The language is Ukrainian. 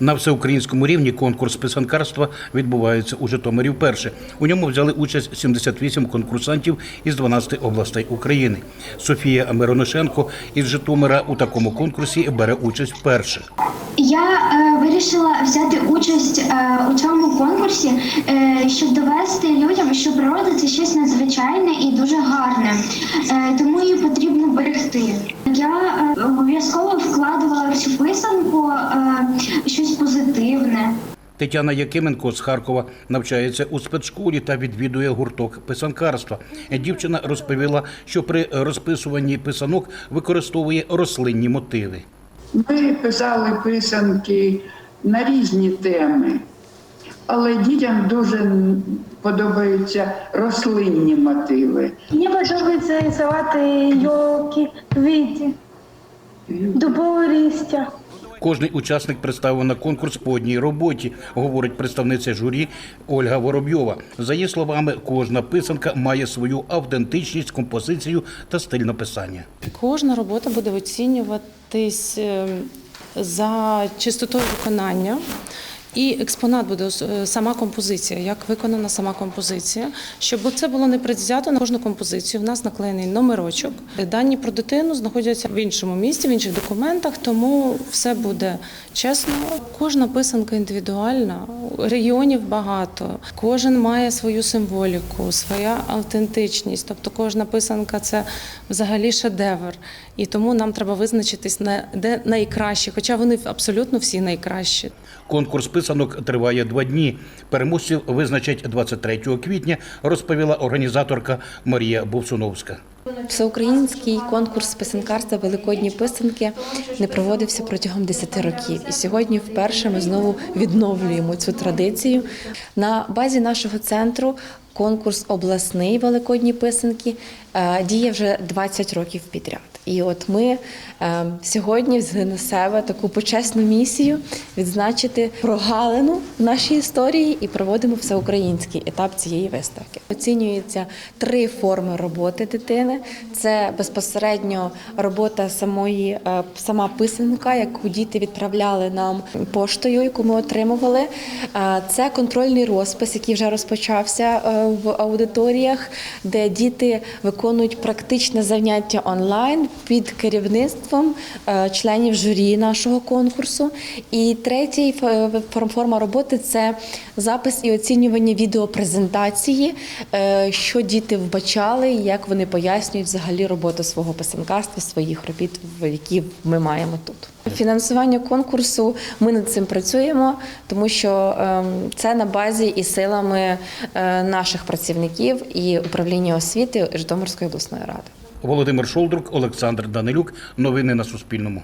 На всеукраїнському рівні конкурс писанкарства відбувається у Житомирі вперше. У ньому взяли участь 78 конкурсантів із 12 областей України. Софія Мироношенко із Житомира у такому конкурсі бере участь вперше. Я е, вирішила взяти участь е, у цьому конкурсі, е, щоб довести людям, що природа це щось надзвичайне і дуже гарне, е, тому її потрібно берегти. Я е, обов'язково вкладувала в цю писанку е, щось позитивне. Тетяна Якименко з Харкова навчається у спецшколі та відвідує гурток писанкарства. Дівчина розповіла, що при розписуванні писанок використовує рослинні мотиви. Ми писали писанки на різні теми, але дітям дуже подобаються рослинні мотиви. Мені подобається рисувати йолки, квіти, дубове листя. Кожний учасник представив на конкурс по одній роботі, говорить представниця журі Ольга Воробйова. За її словами, кожна писанка має свою автентичність, композицію та стиль написання. Кожна робота буде оцінюватись е, за чистотою виконання. І експонат буде е, сама композиція, як виконана сама композиція. Щоб це було не предвзято на кожну композицію. В нас наклеєний номерочок. Дані про дитину знаходяться в іншому місці, в інших документах, тому все буде чесно. Кожна писанка індивідуальна, регіонів багато. Кожен має свою символіку, своя автентичність. Тобто кожна писанка це взагалі шедевр. І тому нам треба визначитись на де найкраще, хоча вони абсолютно всі найкращі. Конкурс писанок триває два дні. Переможців визначать 23 квітня, розповіла організаторка Марія Бовсуновська. Всеукраїнський конкурс писанкарства Великодні писанки не проводився протягом 10 років. І сьогодні вперше ми знову відновлюємо цю традицію. На базі нашого центру конкурс обласний Великодні писанки е, діє вже 20 років підряд. І от ми е, сьогодні взяли на себе таку почесну місію відзначити прогалину в нашій історії і проводимо всеукраїнський етап цієї виставки. Оцінюється три форми роботи дитини: це безпосередньо робота самої е, сама писанка, яку діти відправляли нам поштою, яку ми отримували. Це контрольний розпис, який вже розпочався в аудиторіях, де діти виконують практичне заняття онлайн під керівництвом е, членів журі нашого конкурсу. І третій форма роботи це запис і оцінювання відеопрезентації, е, що діти вбачали, як вони пояснюють взагалі роботу свого писанкарства, своїх робіт, які ми маємо тут. Фінансування конкурсу ми над цим працюємо, тому що ем, це на базі і силами е, наших працівників і управління освіти Житомирської обласної ради. Володимир Шолдрук, Олександр Данилюк. Новини на Суспільному.